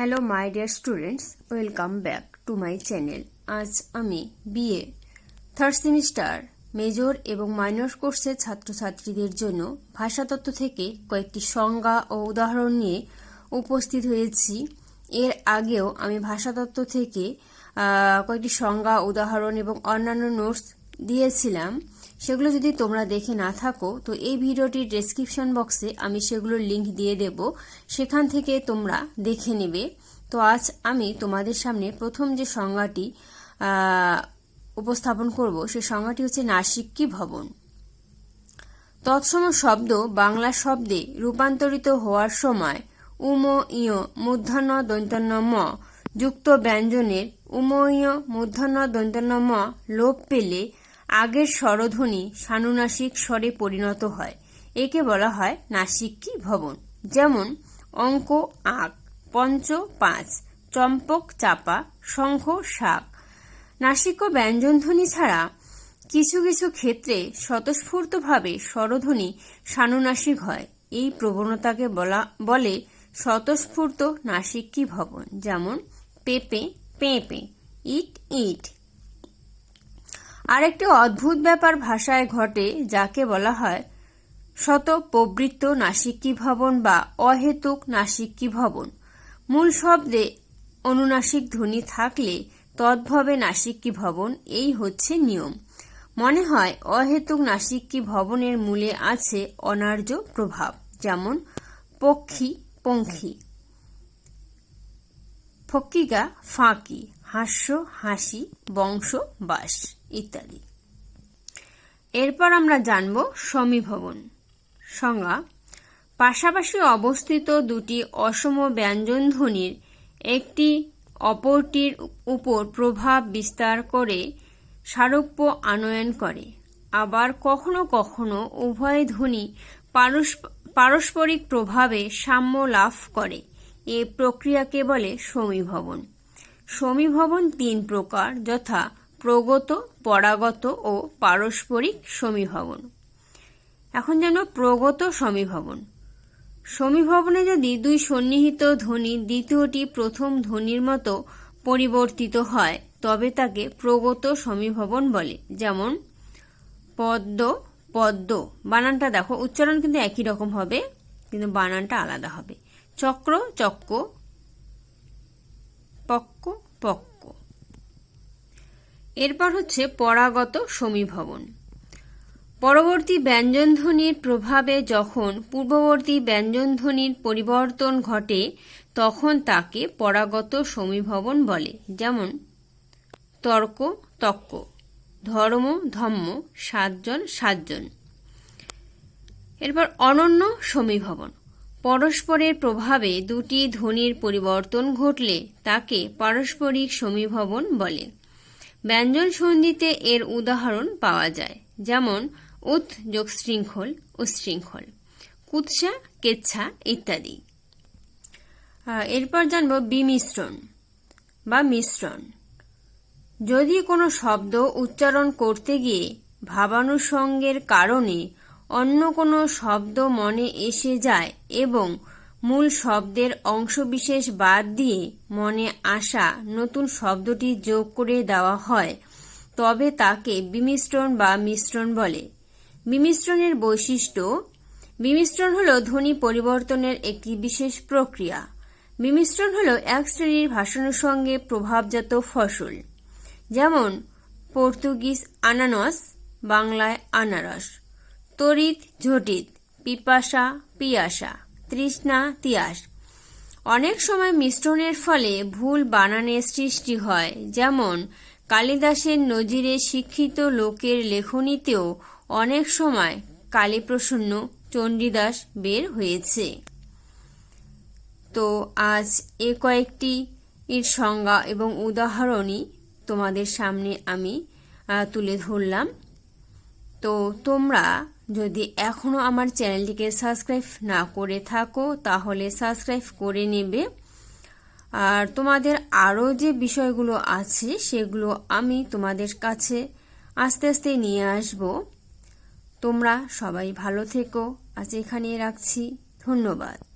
Hello my dear students welcome back to my channel আজ আমি BA third semester major এবং minor কোর্সের ছাত্রছাত্রীদের জন্য ভাষাতত্ত্ব থেকে কয়েকটি সংজ্ঞা ও উদাহরণ নিয়ে উপস্থিত হয়েছি। এর আগেও আমি ভাষাতত্ত্ব থেকে কয়েকটি সংজ্ঞা, উদাহরণ এবং অন্যান্য নোটস দিয়েছিলাম। সেগুলো যদি তোমরা দেখে না থাকো, তো এই ভিডিওটির ডেসক্রিপশন বক্সে আমি সেগুলোর লিংক দিয়ে দেব। সেখান থেকে তোমরা দেখে নেবে। তো আজ আমি তোমাদের সামনে প্রথম যে সংজ্ঞাটি উপস্থাপন করব, সেই সংজ্ঞাটি হচ্ছে নাসিক্কি ভবন। তৎসম শব্দ বাংলা শব্দে রূপান্তরিত হওয়ার সময় উম ইয় মূর্ধন্য দন্তন্য ম যুক্ত ব্যঞ্জনের উময় মূর্ধন্য দন্তন্য ম লোপ পেলে আগের স্বরধ্বনি সানুনাসিক স্বরে পরিণত হয়। একে বলা হয় নাসিক্কি ভবন। যেমন, অঙ্ক আঁক, পঞ্চ পাঁচ, চম্পক চাপা, শঙ্খ শাক। নাসিক ব্যঞ্জনধ্বনি ছাড়া কিছু কিছু ক্ষেত্রে স্বতঃস্ফূর্তভাবে স্বরধ্বনি সানুনাসিক হয়। এই প্রবণতাকে বলা, বলে স্বতঃস্ফূর্ত নাসিক্যী ভবন। যেমন, পেপে, পেঁপে, ইট ইট। আরেকটি অদ্ভুত ব্যাপার ভাষায় ঘটে, যাকে বলা হয় শত প্রবৃত্ত নাসিক্যী ভবন বা অহেতুক নাসিক্যী ভবন। মূল শব্দে অনুনাসিক ধ্বনি থাকলে তদ্ভবে নাসিক্যী ভবন, এই হচ্ছে নিয়ম। মনে হয় অহেতুক নাসিক্যী ভবনের মূলে আছে অনার্য প্রভাব, যেমন পক্ষী, পঙ্খী। ফক্কিগা, ফাঁকি। হাস্য, হাসি, বংশ, বাস ইত্যাদি। এরপর আমরা জানব সমীভবন। সংজ্ঞা, পাশাপাশি অবস্থিত দুটি অসম ব্যঞ্জনধ্বনির একটি অপরটির উপর প্রভাব বিস্তার করে সারূপ্য আনয়ন করে। আবার কখনো কখনো উভয় ধ্বনি পারস্প- পারস্পরিক প্রভাবে সাম্য লাভ করে। এ প্রক্রিয়াকে বলে সমীভবন। সমীভবন তিন প্রকার, যথা প্রগত, পরাগত ও পারস্পরিক সমীভবন। এখন জানো প্রগত সমীভবন। সমীভবনে যদি দুই সন্নিহিত ধ্বনি দ্বিতীয়টি প্রথম ধ্বনির মতো পরিবর্তিত হয়, তবে তাকে প্রগত সমীভবন বলে। যেমন, পদ্ম পদ্ম। বানানটা দেখো, উচ্চারণ কিন্তু একই রকম হবে, কিন্তু বানানটা আলাদা হবে। চক্র চক্র পক্ক পক্ক। এরপর হচ্ছে পরাগত সমীভবন। পরবর্তী ব্যঞ্জনধ্বনির প্রভাবে যখন পূর্ববর্তী ব্যঞ্জনধ্বনির পরিবর্তন ঘটে, তখন তাকে পরাগত সমীভবন বলে, যেমন তর্ক, তক্ক, ধর্ম, ধম্ম, সাতজন সাতজন। এরপর অনন্য সমীভবন। পরস্পরের প্রভাবে দুটি ধ্বনির পরিবর্তন ঘটলে তাকে পারস্পরিক সমীভবন বলে। ব্যঞ্জন সন্ধিতে এর উদাহরণ পাওয়া যায়, যেমন উৎ যোগ শৃঙ্খল উশৃঙ্খল কুৎসা, কেচ্ছা ইত্যাদি। এরপর জানব বিমিশ্রণ বা মিশ্রণ। যদি কোনো শব্দ উচ্চারণ করতে গিয়ে ভাবানুষঙ্গের কারণে অন্য কোনো শব্দ মনে এসে যায় এবং মূল শব্দের অংশবিশেষ বাদ দিয়ে মনে আসা নতুন শব্দটি যোগ করে দেওয়া হয়, তবে তাকে বিমিশ্রণ বা মিশ্রণ বলে। বিমিশ্রণের বৈশিষ্ট্য, বিমিশ্রণ হল ধ্বনি পরিবর্তনের একটি বিশেষ প্রক্রিয়া। বিমিশ্রণ হল এক শ্রেণির ভাষণের সঙ্গে প্রভাবজাত ফসল, যেমন পর্তুগিজ আনানস, বাংলায় আনারস। তড়িৎ ঝটিত, পিপাসা, পিয়াসা, তৃষ্ণা, তিয়াস। অনেক সময় মিশ্রণের ফলে ভুল বানানের সৃষ্টি হয়, যেমন কালিদাসের নজিরে শিক্ষিত লোকের লেখনীতেও অনেক সময় কালীপ্রসন্ন চণ্ডীদাস বের হয়েছে। তো আজ এ কয়েকটি এর সংজ্ঞা এবং উদাহরণই তোমাদের সামনে আমি তুলে ধরলাম। তো তোমরা যদি এখনও আমার চ্যানেলটিকে সাবস্ক্রাইব না করে থাকো, তাহলে সাবস্ক্রাইব করে নেবে। আর তোমাদের আরও যে বিষয়গুলো আছে, সেগুলো আমি তোমাদের কাছে আস্তে আস্তে নিয়ে আসব। তোমরা সবাই ভালো থেকো। আজ এখানে রাখছি। ধন্যবাদ।